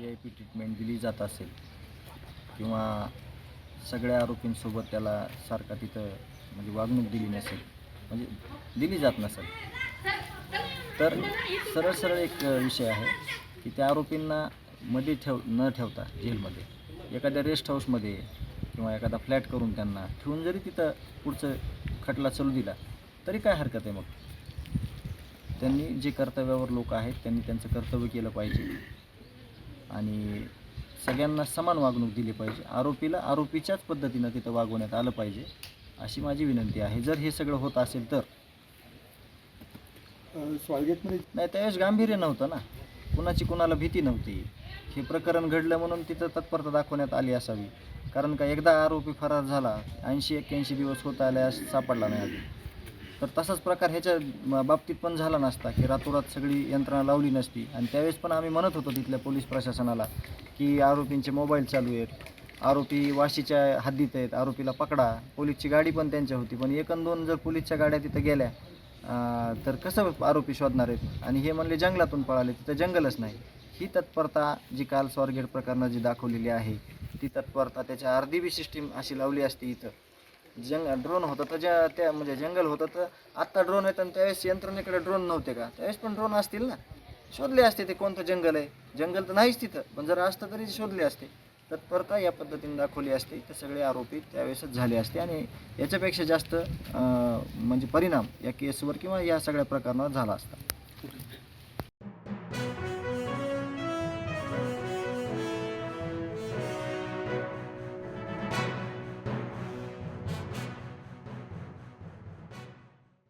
P I P treatment दिली जात असेल किंवा सगळ्या आरोपींसोबत त्याला सारखा तिथं म्हणजे वागणूक दिली नसेल म्हणजे दिली जात नसेल. तर सरळ सरळ एक विषय आहे की त्या आरोपींना मध्ये ठेव न ठेवता जेलमध्ये एखाद्या रेस्ट हाऊसमध्ये किंवा एखादा फ्लॅट करून त्यांना ठेवून जरी तिथं पुढचं खटला चालू दिला तरी काय हरकत आहे मग? त्यांनी जे कर्तव्यावर लोक आहेत त्यांनी त्यांचं कर्तव्य केलं पाहिजे. आणि सगळ्यांना समान वागणूक दिली पाहिजे. आरोपीला आरोपीच्याच पद्धतीनं तिथं वागवण्यात आलं पाहिजे अशी माझी विनंती आहे. जर हे सगळं होत असेल तर? स्वारगेटमध्ये नाही त्यावेळेस गांभीर्य नव्हतं ना. कुणाची कुणाला भीती नव्हती. हे प्रकरण घडलं म्हणून तिथं तत्परता दाखवण्यात आली असावी. कारण का एकदा आरोपी फरार झाला ऐंशी एक्क्याऐंशी दिवस होत आल्यास सापडला नाही अजून तर तसाच प्रकार ह्याच्या बाबतीत पण झाला नसता की रातोरात सगळी यंत्रणा लावली नसती. आणि त्यावेळेस पण आम्ही म्हणत होतो तिथल्या पोलीस प्रशासनाला की आरोपींचे मोबाईल चालू आहेत. आरोपी वाशीच्या हद्दीत आहेत. आरोपीला पकडा. पोलीसची गाडी पण त्यांच्या होती. पण एक दोन जर पोलीसच्या गाड्या तिथं गेल्या तर कसं आरोपी शोधणार आहेत? आणि हे म्हणले जंगलातून पळाले. तिथं जंगलच नाही. ही तत्परता जी काल स्वारगेट प्रकरणात जी दाखवलेली आहे ती तत्परता त्याच्या अर्धी बी सिस्टीम अशी लावली असती इथं. जंग ड्रोन होता तर ज्या त्या म्हणजे जंगल होतं तर आत्ता ड्रोन आहेत आणि त्यावेळेस यंत्रणेकडे ड्रोन नव्हते का? त्यावेळेस पण ड्रोन असतील ना? शोधले असते ते कोणतं जंगल आहे? जंगल तर नाहीच तिथं पण जर असतं तरी शोधले असते. तत्परता या पद्धतीने दाखवली असते. तर सगळे आरोपी त्यावेळेसच झाले असते आणि याच्यापेक्षा जास्त म्हणजे परिणाम या केसवर किंवा या सगळ्या प्रकरणावर झाला असता.